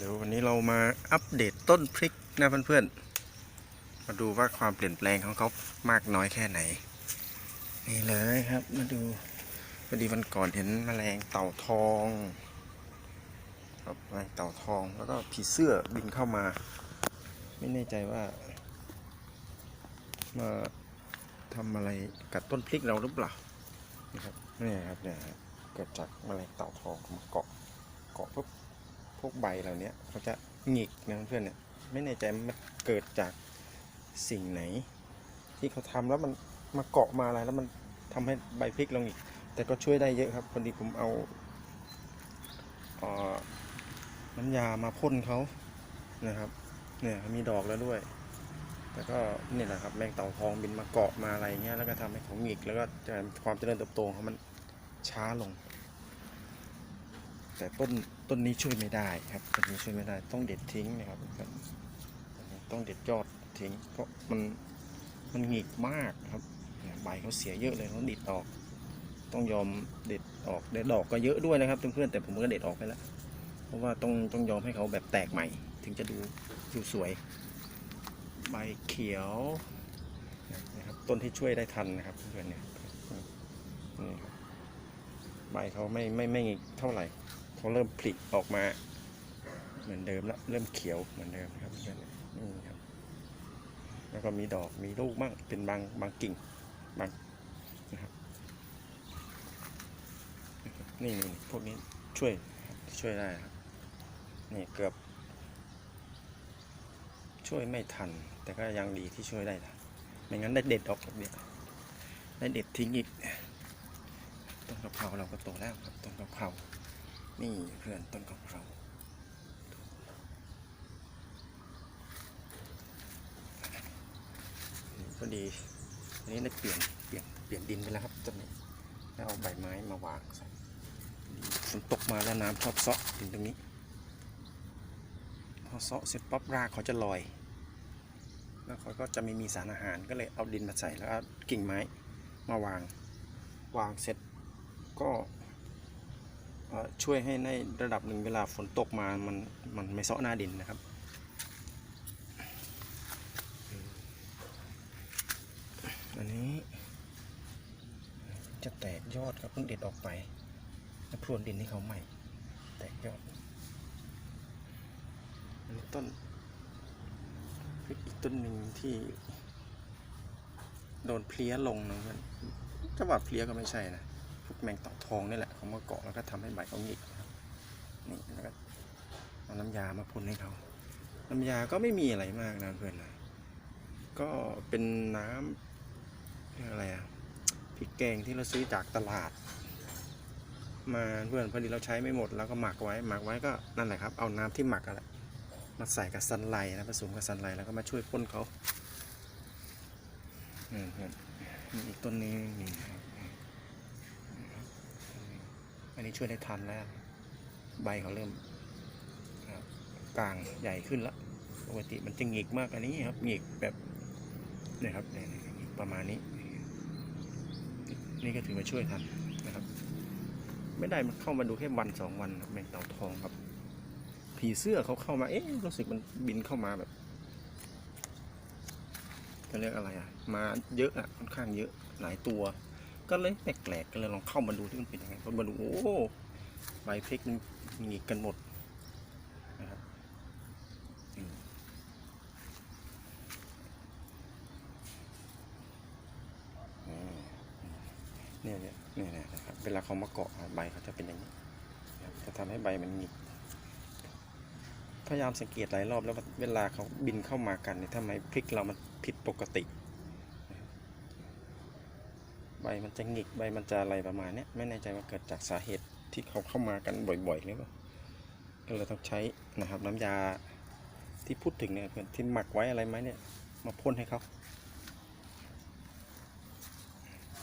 เดี๋ยววันนี้เรามาอัปเดตต้นพริกนะเพื่อนๆ มาดูว่าความเปลี่ยนแปลงของเขามากน้อยแค่ไหน นี่เลยครับมาดูพอดีวันก่อนเห็นแมลงเต่าทองครับแมลงเต่าทองแล้วก็ผีเสื้อบินเข้ามา ไม่แน่ใจว่า มาทำอะไรกับต้นพริกเราหรือเปล่านะครับนี่ครับเนี่ยเกิดจากแมลงเต่าทองมาเกาะเกาะปุ๊บ พวกใบเหล่านี้เขาจะหงิกนะเพื่อนเนี่ยไม่แน่ใจมันเกิดจากสิ่งไหน ที่เขาทำแล้วมันมาเกาะมาอะไรแล้วมันทำให้ใบพริกเราหงิก แต่ก็ช่วยได้เยอะครับพอดีผมเอาเออน้ำยามาพ่นเขานะครับ เนี่ยมีดอกแล้วด้วยแต่ก็นี่แหละครับแมงเต่าทองบินมาเกาะมาอะไรเงี้ยแล้วก็ทำให้เขาหงิก แล้วก็ความเจริญเติบโตของมันช้าลง แต่ต้น ต้นนี้ช่วยไม่ได้ครับต้นนี้ช่วยไม่ได้ต้องเด็ดทิ้งนะครับต้องเด็ดยอดทิ้งเพราะมันมันหงิกมากครับใบเขาเสียเยอะเลยเขาดิดออก ต้องยอมเด็ดออกเด็ดดอกก็เยอะด้วยนะครับเพื่อนๆแต่ผมก็เด็ดออกไปแล้วเพราะว่าต้องต้องยอมให้เขาแบบแตกใหม่ ถึงจะดูดูสวย ใบเขียวนะครับต้นที่ช่วยได้ทันนะครับเพื่อนๆเนี่ยนี่ครับใบเขาไม่ไม่ไม่หงิกเท่าไหร่ เขาเริ่มผลิออกมา เหมือนเดิมแล้วเริ่มเขียวเหมือนเดิมครับเพื่อนนี่ครับ แล้วก็มีดอกมีลูกบ้างเป็นบางบางกิ่งบางนะครับนี่นี่พวกนี้ช่วยช่วยได้ครับนี่เกือบ ช่วยไม่ทัน แต่ก็ยังดีที่ช่วยได้ทันไม่งั้นได้เด็ดออกเนี้ยได้เด็ดทิ้งอีกต้นกะเพราเราก็โตแล้วครับต้นกะเพรา นี่เพื่อนต้นกะเราพอดีอันนี้ได้เปลี่ยนเปลี่ยนเปลี่ยนดินไปแล้วครับต้นนี้แล้วเอาใบไม้มาวางใส่ฝนตกมาแล้วน้ำชอบเซาะดินตรงนี้พอเซาะเสร็จปั๊บรากเขาจะลอย แล้วเขาก็จะไม่มีสารอาหารก็เลยเอาดินมาใส่แล้วกิ่งไม้มาวาง วางเสร็จก็ ช่วยให้ในระดับหนึ่งเวลาฝนตกมามันมันไม่เซาะหน้าดินนะครับอันนี้จะแตกยอดครับเพิ่งเด็ดออกไปแล้วพรวนดินให้เขาใหม่ แตกยอดอันนี้ต้นอีกต้นหนึ่งที่ โดนเพลี้ยลงนะเพื่อนจะว่าเพลี้ยก็ไม่ใช่นะพวกแมงต่าทองนี่แหละ เขามาเกาะแล้วก็ทำให้ใบเขาหงิกนะครับนี่แล้วก็เอาน้ำยามาพ่นให้เขาน้ำยาก็ไม่มีอะไรมากนะเพื่อนนะก็เป็นน้ำเรียกอะไรอะพริกแกงที่เราซื้อจากตลาด มาเพื่อนพอดีเราใช้ไม่หมดเราก็หมักไว้หมักไว้ก็นั่นแหละครับ เอาน้ำที่หมักอะแหละมาใส่กับซันไลนะผสมกับซันไลแล้วก็มาช่วยพ่นเขาอืมเพื่อนมีอีกต้นนี้นี่ครับ อันนี้ช่วยได้ทันแล้ว ใบเขาเริ่มกลางใหญ่ขึ้นแล้วปกติมันจะหงิกมากอันนี้ครับหงิกแบบนี่ครับประมาณนี้ นี่ก็ถือว่าช่วยทันนะครับ ไม่ได้มันเข้ามาดูแค่วันสองวันแมงเต่าทองครับ ผีเสื้อเขาเข้ามาเอ๊ะรู้สึกมันบินเข้ามาแบบจะเรียกอะไรอะ มาเยอะอะค่อนข้างเยอะหลายตัว ก็เลยแปลกๆก็เลยลองเข้ามาดูที่มันเป็นยังไงพอมาดูโอ้ใบพริกมันหงิกกันหมดนะครับเนี่ยเนี่ยเนี่ยนะครับเวลาเขามาเกาะใบเขาจะเป็นอย่างนี้จะทำให้ใบมันหงิกพยายามสังเกตหลายรอบแล้วเวลาเขาบินเข้ามากันเนี่ยทำไมพริกเรามันผิดปกติ ใบมันจะหงิกใบมันจะอะไรประมาณนี้ไม่แน่ใจว่าเกิดจากสาเหตุที่เขาเข้ามากันบ่อยๆหรือเปล่าก็เลยต้องใช้นะครับน้ำยาที่พูดถึงเนี่ยเพื่อนที่หมักไว้อะไรไหมเนี่ยมาพ่นให้เขา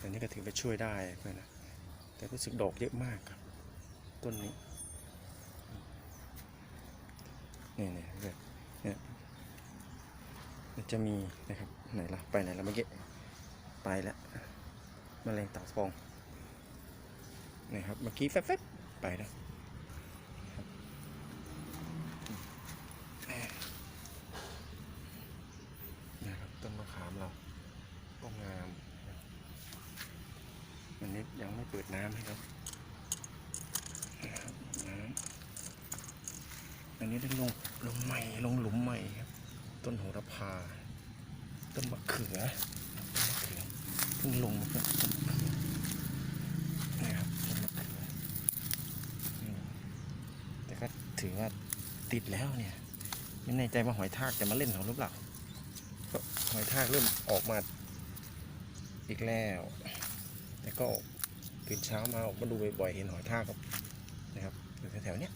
อันนี้ก็ถือว่าช่วยได้เพื่อนนะแต่รู้สึกดอกเยอะมากครับ ต้นนี้เนี่ยเนี่ยเนี่ยมันจะมีนะครับไหนละไปไหนละเมื่อกี้ไปแล้ว แมลงตาฟองนี่ครับเมื่อกี้แฟบๆไปแล้วนะครับต้นมะขามเราก็งามวันนี้ยังไม่เปิดน้ำให้ครับน้ำอันนี้ต้องลงลงใหม่ลงหลุมใหม่ครับ ต้นโหระพา ต้นมะเขือมะเขือเพิ่งลงมาเพิ่ง ถือว่าติดแล้วเนี่ย ไม่แน่ใจว่าหอยทากจะมาเล่นเขาหรือเปล่าเพราะหอยทากเริ่มออกมาอีกแล้วแต่ก็ตื่นเช้ามาออกมาดูบ่อยๆเห็นหอยทากครับนะครับอยู่แถวๆเนี้ย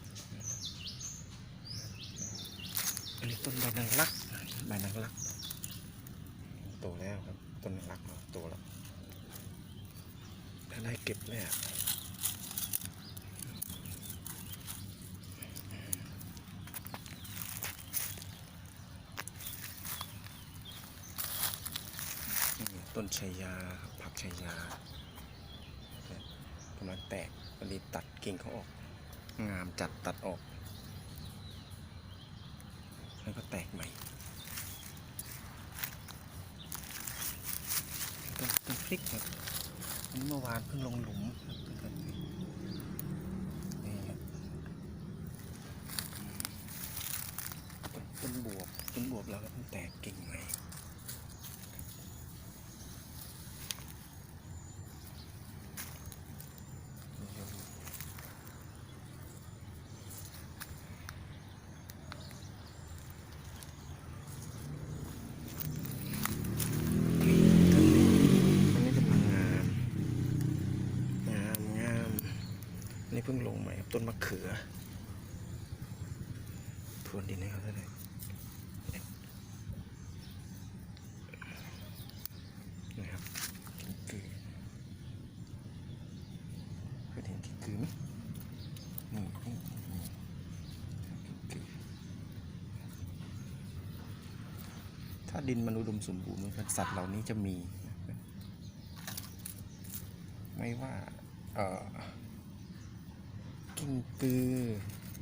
อันนี้ต้นใบนางรักใบนางรักโตแล้วครับต้นนางรักโตแล้วได้เก็บเลย ต้นชายาครับผักชายากำลังแตกวันนี้ตัดกิ่งเขาออก งามจัดตัดออก แล้วก็แตกใหม่ต้นต้นพริกครับนนี้เมื่อวานเพิ่งลงหลุมครับเพื่อนๆนี่ครับต้นต้นบวบต้นบวบแล้วก็เพิ่งแตกกิ่งใหม่นี่ครับอันนี้กำลังงาม งามงามอันนี่เพิ่งลงใหม่ครับต้นมะเขือพรวนดินให้เขาได้เลยนะครับกิ้งกือเคยเห็นกิ้งกือไหมนี่นี่นี่กิ้งกือถ้าดินมันอุดมสมบูรณ์เหมือนกันสัตว์เหล่านี้จะมี ไม่ว่า เอ่อ กิ้งกือ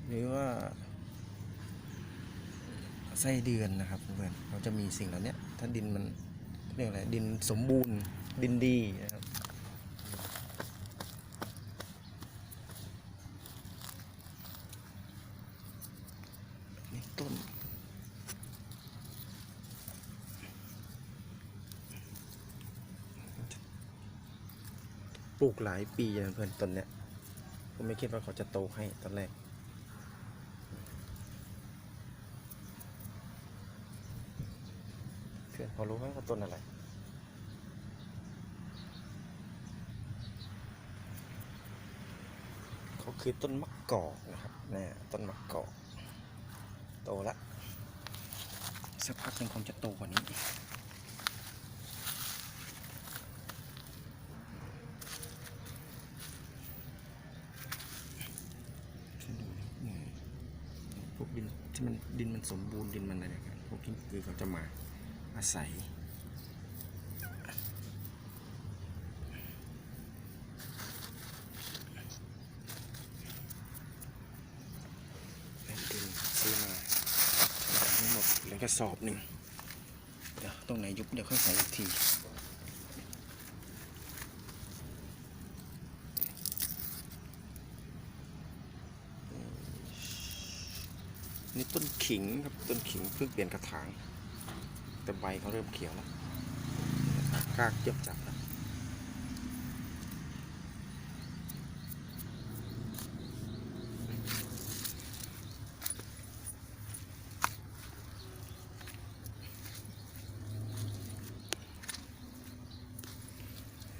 หรือว่า ไส้เดือนนะครับเพื่อนเราจะมีสิ่งเหล่านี้ถ้าดินมันเรียกอะไรดินสมบูรณ์ดินดีนะครับนี่ต้นปลูกหลายปีนะเพื่อนต้นเนี้ย ผมไม่คิดว่าเขาจะโตให้ตอนแรก เพื่อนพอรู้ไหมว่าต้นอะไรเขาคือต้นมะกอกนะครับนี่ต้นมะกอก โตละสักพักหนึ่งคงจะโตกว่านี้ดูนะอืมพวกดิน ที่มันดินมันสมบูรณ์ดินมันอะไรกันพวกกิ้งกือเขาจะมาอาศัยเป็นดินซื้อมาทั้งหมดเหลือกระสอบหนึ่งเดี๋ยวตรงไหนยุบเดี๋ยวค่อยใส่อีกที นี่ต้นขิงครับต้นขิงเพิ่งเปลี่ยนกระถาง แต่ใบเขาเริ่มเขียวแล้วกากเย็บจับแล้ว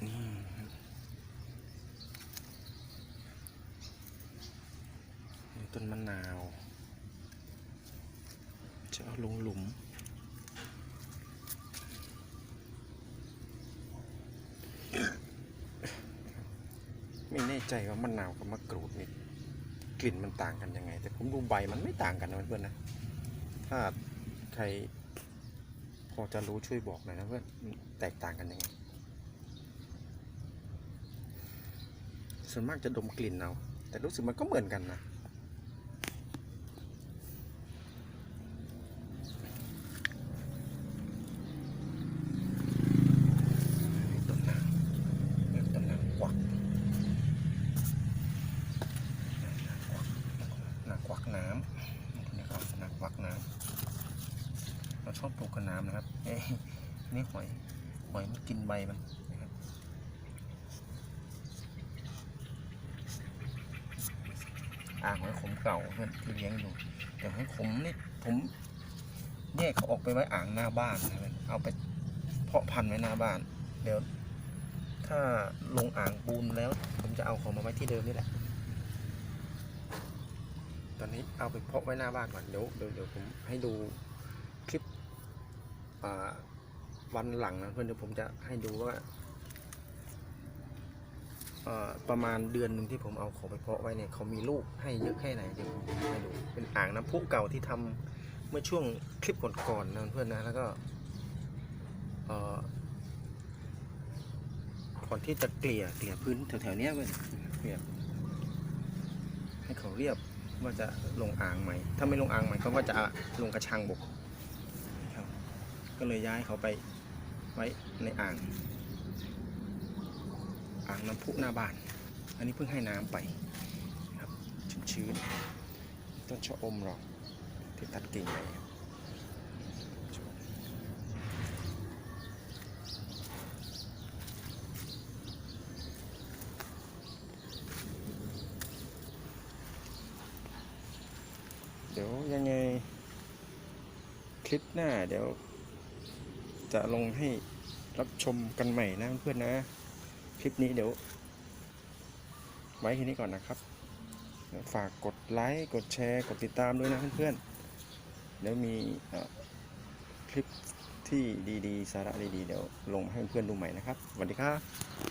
นี่ครับนี่ต้นมะนาว จะเอาลงหลุม ไม่แน่ใจว่ามะนาวกับมะกรูดนี่กลิ่นมันต่างกันยังไง แต่ผมดูใบมันไม่ต่างกันนะเพื่อนๆนะ ถ้าใครพอจะรู้ช่วยบอกหน่อยนะเพื่อนมันแตกต่างกันยังไง ส่วนมากจะดมกลิ่นเอาแต่รู้สึกมันก็เหมือนกันนะ ต้นนางต้นนางกวัก ชอบปลูกกับน้ำนะครับเอ้นี่หอยหอยมันกินใบมันนะครับอ่างหอยขมเก่าเพื่อนที่เลี้ยงอยู่แต่หอยขมนี่ผมแยกเขาออกไปไว้อ่างหน้าบ้านนะครับเอาไปเพาะพันธุ์ไว้หน้าบ้าน เดี๋ยว ถ้าลงอ่างปูนแล้ว ผมจะเอาเขามาไว้ที่เดิมนี่แหละตอนนี้เอาไปเพาะไว้หน้าบ้านก่อนเดี๋ยวเดี๋ยวผมให้ดู วันหลังนะเพื่อนเดี๋ยวผมจะให้ดูว่าประมาณเดือนหนึ่งที่ผมเอาเขาไปเพาะไว้เนี่ยเขามีลูกให้เยอะแค่ไหนเดี๋ยวผมให้ดูเป็นอ่างน้ำพุเก่าที่ทำเมื่อช่วงคลิปก่อนๆนะเพื่อนนะแล้วก็เอ่อก่อนที่จะเกลี่ยเกลี่ยพื้นแถวๆนี้เพื่อนเกลี่ยให้เขาเรียบว่าจะลงอ่างใหม่ ถ้าไม่ลงอ่างใหม่เขาก็จะลงกระชังบก ก็เลยย้ายเขาไปไว้ในอ่าง อ่างน้ำพุหน้าบ้าน อันนี้เพิ่งให้น้ำไปครับชื้นๆต้นชะอมเราที่ตัดกิ่งไปเดี๋ยวยังไงคลิปหน้าเดี๋ยว จะลงให้รับชมกันใหม่นะเพื่อนนะ คลิปนี้เดี๋ยว ไว้ที่นี้ก่อนนะครับ ฝากกดไลค์กดแชร์ กดติดตามด้วยนะเพื่อนๆเดี๋ยวมีคลิปที่ดีๆ สาระดีๆ เดี๋ยวลงให้เพื่อนดูใหม่นะครับสวัสดีครับ